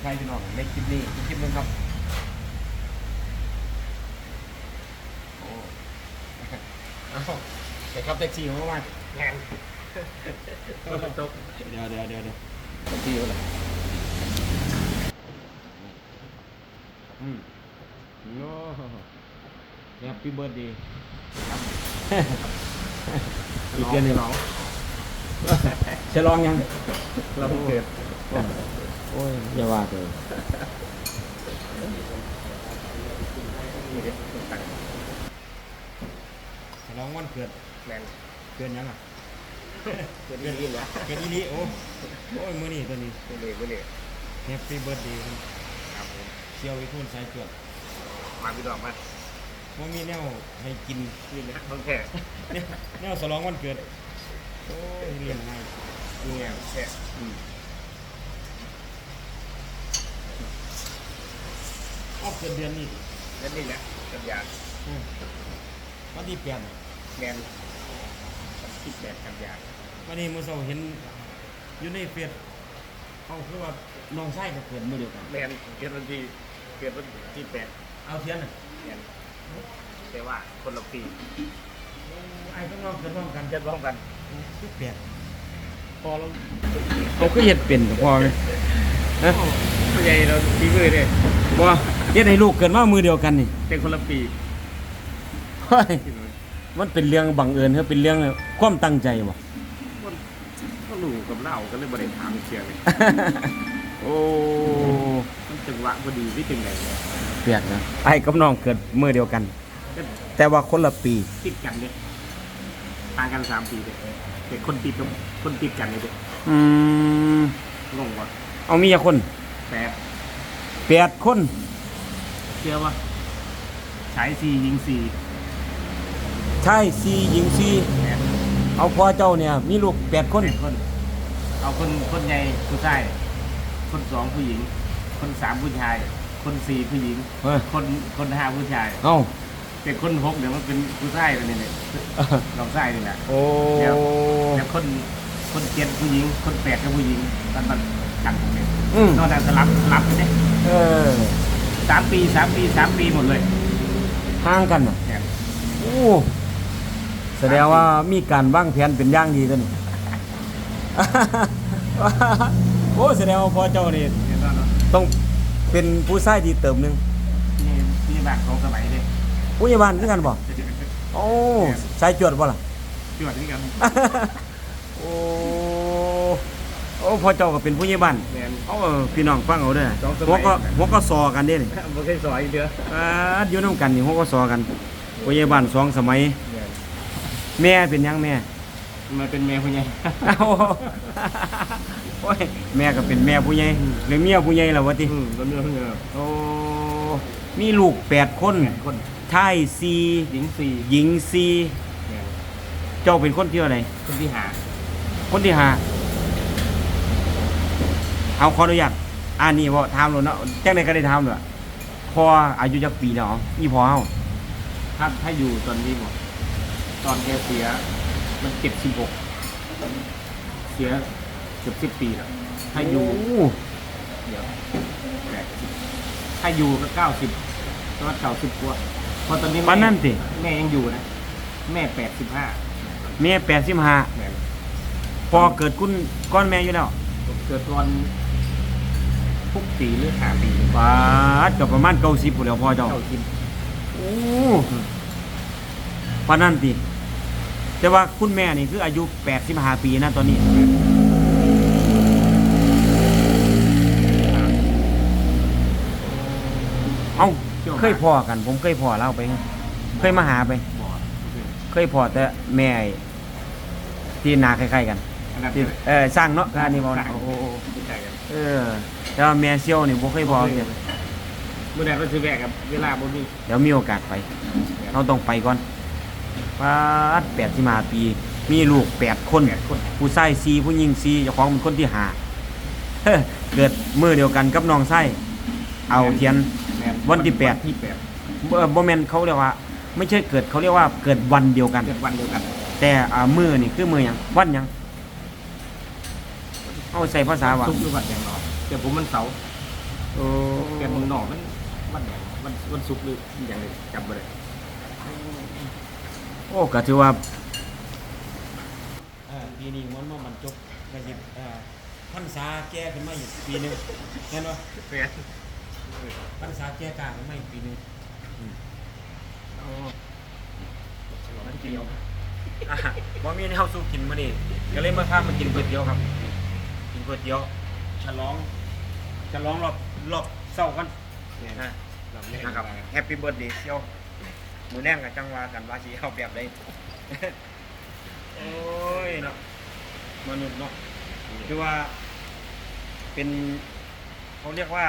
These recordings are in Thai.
ใครพี่น้องในคลิปนี้อีกคลิปหนึงครับโอ้เอาแต่ครับแท็กซี่ของมางานตกเดี๋ยวเดี๋ยวเดี๋ยวเดี๋ยวแท็กซี่อะไรอืมโอ้แฮปปี้เบิร์ดดีอีกเดือนหนึ่งน้องฉลองยัง เราเพิ่งเกิด โอ้ยอย่าว่าเลยนี่เด็กต่างฉลองวันเกิดแมนเกินยังอะเกิดนี่นะเกิดอีนี้โอ้โอ้ยมื้อนี้ตัวนี้ไม่เลยไม่เลยแฮปปี้เบิร์ดเดย์ครับผมเชียวอีกคนสายจวดมาพี่ดอกมาว่ามีแนวให้กินนี่นะต้องแค่แนวแนวฉลองวันเกิดโอ้ยเรียนง่ายนี่ไงแค่ อืมออกเกิดเดือนนี้นั่นนี่แหละกับยาอืมวันที่แปดน่ะแมนคิดแบบกับยาวันนี้มื้อเช้าเห็นอยู่ในเฟซเขาคือว่าน้องชายก็เกิดมื้อเดียวกัน แมนเกิดวันที่เกิดวันที่แปดเอาเทียนน่ะแมนแต่ว่าคนละปีไอ้ต้องน้องเกิดพร้อมกันเกิดพร้อมกันคือแปดพอเราเขาคือเฮ็ดเป็นกับพ่อไหม ฮะผู้ใหญ่เราปีมือเนี่ยบ่เฮ็ดให้ลูกเกิดมามือเดียวกันนี่เป็นคนละปีเฮ้ยมันเป็นเรื่องบังเอิญครับเป็นเรื่องความตั้งใจบ่ก็รู้กับเล่าก็เลยบริถามเชียร์เลยโอ้มันจังหวะพอดีที่ถึงไหนเนี่ยเปียกนะไอ้กับน้องเกิดมือเดียวกันก็แต่ว่าคนละปีติดกันเนี่ยต่างกันสามปีเลยแต่คนติดกับคนติดกันเนี่ยเด็กอืมงงว่ะ เอามีกี่คนแปดแปดคนเชื่อว่าใช้สี่ยิงสี่ชายสี่หญิงสี่แปดเอาพ่อเจ้าเนี่ยมีลูกแปดคนแปดคน เอาคนคนใหญ่ผู้ชายคนสองผู้หญิง คนสามผู้ชาย คนสี่ผู้หญิงเฮ้ยคนคนห้าผู้ชาย เอ้าแต่คนหกเดี๋ยวมันเป็นผู้ชายไปเนี่ยเนี่ยลองชายนี่แหละ โอ้ แล้วคนคนเจ็ดผู้หญิง คนแปดก็ผู้หญิงมันมัน กันตรงนี้อืมนอกจากสลับสลับไปเนี่ยเออสามปีสามปีสามปีหมดเลยห่างกันน่ะเนี่ยโอ้แสดงว่ามีการวางแผนเป็นอย่างดีตัวนี้ โอ้แสดงว่าพ่อเจ้านี่เห็นแล้วเนาะต้องเป็นผู้ชายที่เติมหนึ่งนี่นี่บ้านของสมัยเนี่ยผู้ใหญ่บ้านคือกันบ่โอ้สายจวดบ่ล่ะ จวดนี่กัน โอ้ โอ้พ่อเจ้าก็เป็นผู้ใหญ่บ้านแมน เอาพี่น้องฟังเอาเด้อสองสมัย หัวก็หัวก็ซอกันเด้นี่บ่เคยสอนอีกเด้ออ่าอยู่นํกันนี่หัวก็ซอกันผู้ใหญ่บ้านสองสมัย แม่นแม่เป็นหยังแม่ มาเป็นแม่ผู้ใหญ่ เอาโอ้ยแม่ก็เป็นแม่ผู้ใหญ่หรือเมียผู้ใหญ่ล่ะวะติอืมแล้วเนื้อเพิ่งเออโอ้มีลูกแปดคนแม่นคนชายสี่หญิงสี่หญิงสี่แม่นเจ้าเป็นคนที่เท่าไหนคนที่หาคนที่ห้า เอาขออนุญาตอ่านี่บ่ถามแล้วเนาะจังได๋ก็ได้ถามเลยพออายุจักปีแล้วอ๋ออีพอเฮาถ้าถ้าอยู่ตอนนี้หมดตอนแกเสีย มันเจ็ดสิบหกเสียเกือบสิบปีแล้วถ้าอยู่โเดี๋ยวแปดสิบถ้าอยู่ก็เก้าสิบก็เก้าสิบกว่าเพราะตอนนี้ปานนั้นติแม่ยังอยู่นะ แม่แปดสิบห้าแม่85แม่พอเกิดคุณก้อนแม่อยู่แล้ว เกิดตอน ทุกปีหรือห้าปีบาดก็ประมาณ90พุ่นแล้วพอเจ้าเก้าสิบโอ้ปานนั้นติแต่ว่าคุณแม่นี่คืออายุ85ปีนะตอนนี้ เอ้าเคยพอกัน ผมเคยพอเล่าไป เคยมาหาไปบอดเคยพอแต่แม่ไอ้ที่นาคล้ายๆกันอันนั้นที่เออสร้างเนาะการนี่บ่สร้างโอ้โหใช่กัน เออแต่ว่าแม่เซี่ยวนี่บ่เคยพอเดี๋ยวเมื่อใดก็ซื้อแบกกับเวลาบ่มีเดี๋ยวมีโอกาสไปเราต้องไปก่อนปาดแปดสิมาปี มีลูกแปดคน แปดคนผู้ชายสี่ผู้หญิงสี่เจ้าของเป็นคนที่หาเฮ้อเกิดมือเดียวกันกับน้องไส้เอาเทียนม่วันที่แปด ที่แปดเอ่อบ่แม่นเขาเรียกว่า ไม่ใช่เกิดเขาเรียกว่าเกิดวันเดียวกัน เกิดวันเดียวกันแต่อ่ามือนี่คือมือหยังวันหยัง เอาใส่ภาษาว่าทุกหรือวันอย่างน้อยแต่ผมมันเสาร์โอ้แกนเมืองนอกมันมันมันมันสุกหรืออย่างไรจำบ่ได้โอ้ก็ถือว่าอ่าปีนี้มันมามันจบก็สิอ่าพรรษาแก่ขึ้นมาอีกปีหนึงเห็นบ่แม่นพรรษาแก่กลางขึ้นมาอีกปีหนึงอืมโอ้มันเกี่ยวอะบ่มีแนวสู้กินมื้อนี้ก็เลยมาพามากินก๋วยเตี๋ยวครับกิ นก๋วยเตี๋ยวฉลองฉลองรอบรอบเช้ากันแม่นนะรับแรงนะครับมาแฮปปี้เบิร์ดเดย์เซียวมือแรงกับจังหวากันว่าสิเอาแบบใดโอ้ยเนาะมนุษย์เนาะคือว่า เป็นเขาเรียกว่า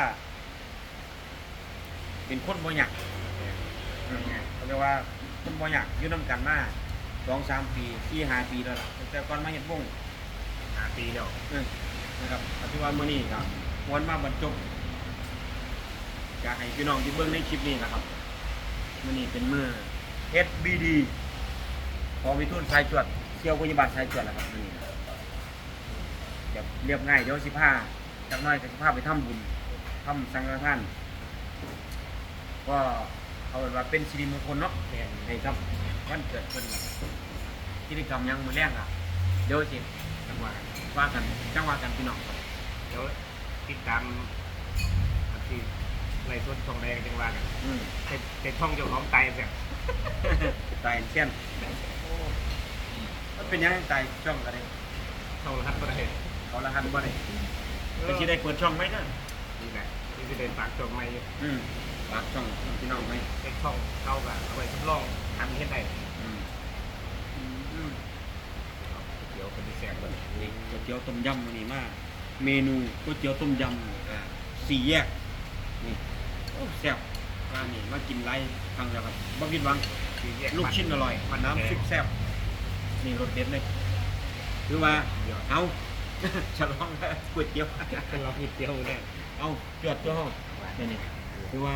เป็นคนบ่อยากอืมเขาเรียกว่าคนบ่อยากอยู่นำกันมาสองสามปีสี่ห้าปีแล้วล่ะตั้งแต่ก่อนมาเฮ็ดวงหาปีแล้วอืม นะครับอธิวามื้อนี้ครับวันมาบรรจบอยากให้พี่น้องที่เบิ่งในคลิปนี้นะครับมื้อนี้เป็นมื้อ SBD พอมีทุนสายจวดเที่ยวพยาบาลสายจวดแล้วครับมือนี้เดี๋ยวเรียบง่ายเดี๋ยวสิพาจักน่อยก็สิพาไปทำบุญทำสังฆทาน ก็เอาเป็นว่าเป็นสิริมงคลเนาะแม่นให้ครับวันเกิดเพิ่นกิจกรรมยังมือแรงอะเดี๋ยวสิจังหวะ ว่ากันจังว่ากันพี่น้องเดี๋ยวติดตามอันที่ไล่สดช่องแดงจังหวะกันอืมเป็นเป็นช่องเจ้าของไตแบบตายเช่นมันเป็นยังไงตายช่องกันเลยช่องรหัสบ่ได้เขาละหันบ่ได้เป็นที่ได้เปิดช่องไหมนะนี่แหละนี่จะเป็นปากช่องใหม่อยู่อืมฝากช่องพี่น้องไหมเป็นช่องเข้ากับเอาไว้ทดลองทำเฮ็ดได้ อืมอืม เดี๋ยวเป็นแสบเลย นี่ ก๋วยเตี๋ยวต้มยำวันนี้มาเมนูก๋วยเตี๋ยวต้มยำอ่าสี่แยกนี่โอ้แซ่บร้านนี้มากินไรครั้งแล้วครับบ่ผิดหวังลูกชิ้นอร่อยมันน้ำซุปแซ่บนี่รสเด็ดเลยคือว่าเอาฉลองก๋วยเตี๋ยวเราผิดเดียวเนี่ยเอาจวดตัวห้องนี่นี่คือว่า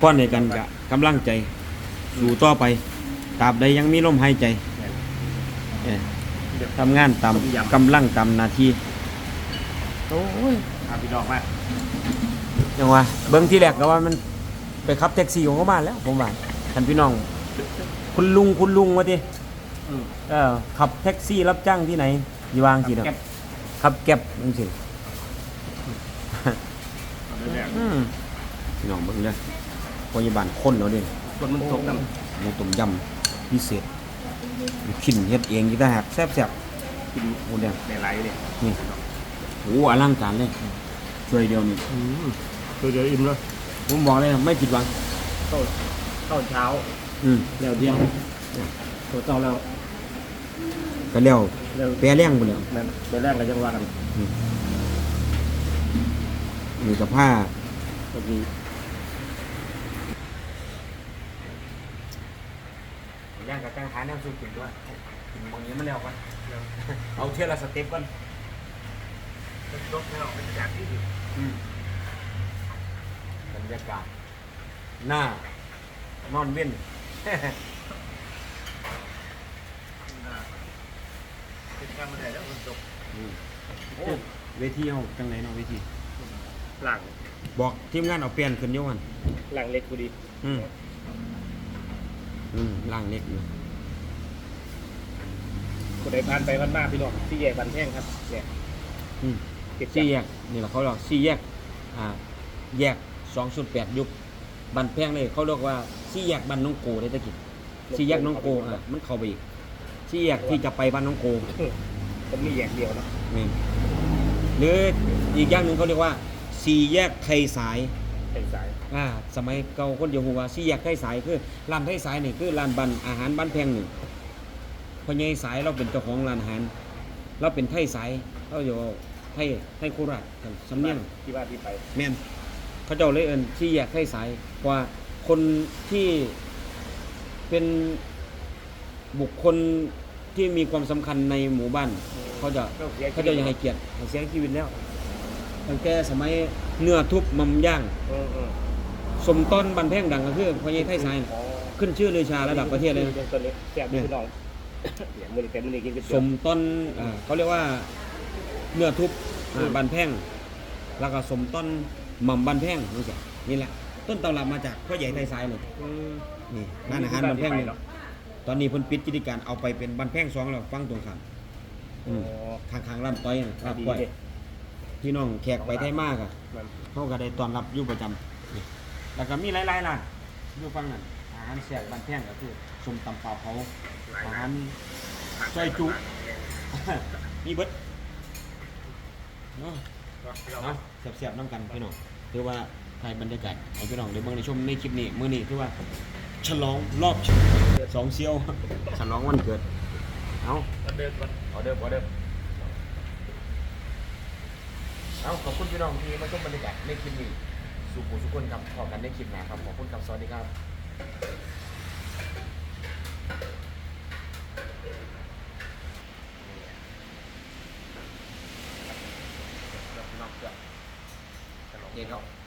ป้อนในกันกะกำลังใจอยู่ต่อไปตราบใดยังมีลมหายใจเอ้ย ทำงานตามกำลังตามหนาทีโอ้ยพาพี่ดอกมายังว่าเบิ้งที่แรกก็ว่ามันไปขับแท็กซี่ของเขามาแล้ว ผมว่าท่านพี่น้อง คุณลุงคุณลุงวะทีอืมเออขับแท็กซี่รับจ้างที่ไหนอยู่วางสิเนาะแก๊ปขับแก็บจังซี่เอาเรื่อยอืมพี่น้องเบิ่งเด้อพยาบาลคนเนาะเด้ๆคนมันตกน้หมูต้มยำพิเศษ ลูกชิ้นเฮ็ดเองอยู่ต่างหากแซ่บำกินๆโอ้เด้อในไหลเนี่ยนี่โอ้อลังการเลยช่วยเดียวนี่คือเดี๋ยวอิ่มแล้วผมบอกเลยไม่ผิดหวังเข้าเข้าเช้า อืมแล้วเที่ยงตัวเช้าแล้วก็แล้วแล้วแปรแรงบ่แล้วนั่นเดี๋ยวแรกเราจะว่ากันนี่กับผ้าเมื่อกี้ ย่างกับกังหาแนวสูกินด้วยกินบางนี้มันแล้วกันเอาเทื่อละสเต็ปกันรถไม่ออกเป็นจากที่อืมบรรยากาศหน้านอนเว้นเป็นการมาได้แล้วมันจบอืมโอ้เวทีเอาจังไหนเนาะเวทีหลังบอกทีมงานเอาเปลี่ยนขึ้นโยมันหลังเล็กกูดี อืม อืมล่างเล็กอยู่คนใดผ่านไปผ่านมาพี่น้องที่แยกบันแท่งครับแยกอืมเก็บสี่แยกนี่แหละเขาเรียกสี่แยกอ่าแยกสองส่วนแปดยุคบันแพงเลยเขาเรียกว่าสี่แยกบ้านน้องโกได้ตะกี้สี่แยกน้องโกอะมันเข้าไปอีกสี่แยกที่จะไปบ้านน้องโกผมมีแยกเดียวเนาะนี่หรืออีกอย่างหนึ่งเขาเรียกว่าสี่แยกไทยสาย เป็นสาย อ่าสมัยเก่าคนเดียวหัวาสี่แยกไทยสายคือร้านไทยสายนี่คือร้านบันอาหารบ้านแพงหนึ่งพอใหญ่สายเราเป็นเจ้าของร้านอาหารเราเป็นไทยสายเราอยู่ไทยไทยโคราชกันสำเนียงที่บ้านที่ไปแม่นเขาเจ้าเลยเอินสี่แยกไทยสายเพราะว่าคนที่เป็นบุคคลที่มีความสำคัญในหมู่บ้าน เขาจะเขาจะยังให้เกียรติให้เสียชีวิตแล้ว ตั้งแต่สมัยเนื้อทุบมัมย่าง เออเออสมต้นบันแพงดังก็คือพญาไทยสายน่ะขึ้นชื่อลือชาระดับประเทศเลยนะ ตัวเล็กแซ่บพี่น้องอย่างมือนี้เป็นมือนี้กินก๋วยสเตี๋ยว มต้นอ่าเขาเรียกว่าเนื้อทุบอ่าบันแพงแล้วก็สมต้นหม่อมบ้านแพงนี่สินี่แหละ ต้นตำรับมาจากพ่อใหญ่ไทยซ้ายเลยอืม นี่ร้านอาหารบ้านแพงนี่ตอนนี้เพิ่นปิดกิจการเอาไปเป็นบ้านแพงสองแล้วฟังตรงข้ามอืมข้างๆร้านต้อยน่ะลาบดีก้อยเด้ พี่น้องแขกไปไทยมากอะมันเขาก็ได้ต้อนรับอยู่ประจำนี่แล้วก็มีหลายๆร้านอยู่ฟังนั่นอาหารแซ่บบ้านแพงก็คือส้มตำปลาเผาอาหารซอยจุมีเบิดเนาะเนาะเสียบๆน้ำกันพี่น้องถือว่าถ่ายบรรยากาศให้พี่น้องได้เบิ่งในชมในคลิปนี้มื้อนี้ถือว่าฉลองรอบสองเซียวฉลองวันเกิดเอาวันเดิมวันออเดิมออเดิม เอาขอบคุณพี่น้องที่มาชมบรรยากาศในคลิปนี้สุขุสุขคนครับขอกันในคลิปหน้าครับ ขอบคุณครับ สวัสดีครับเย็นครับ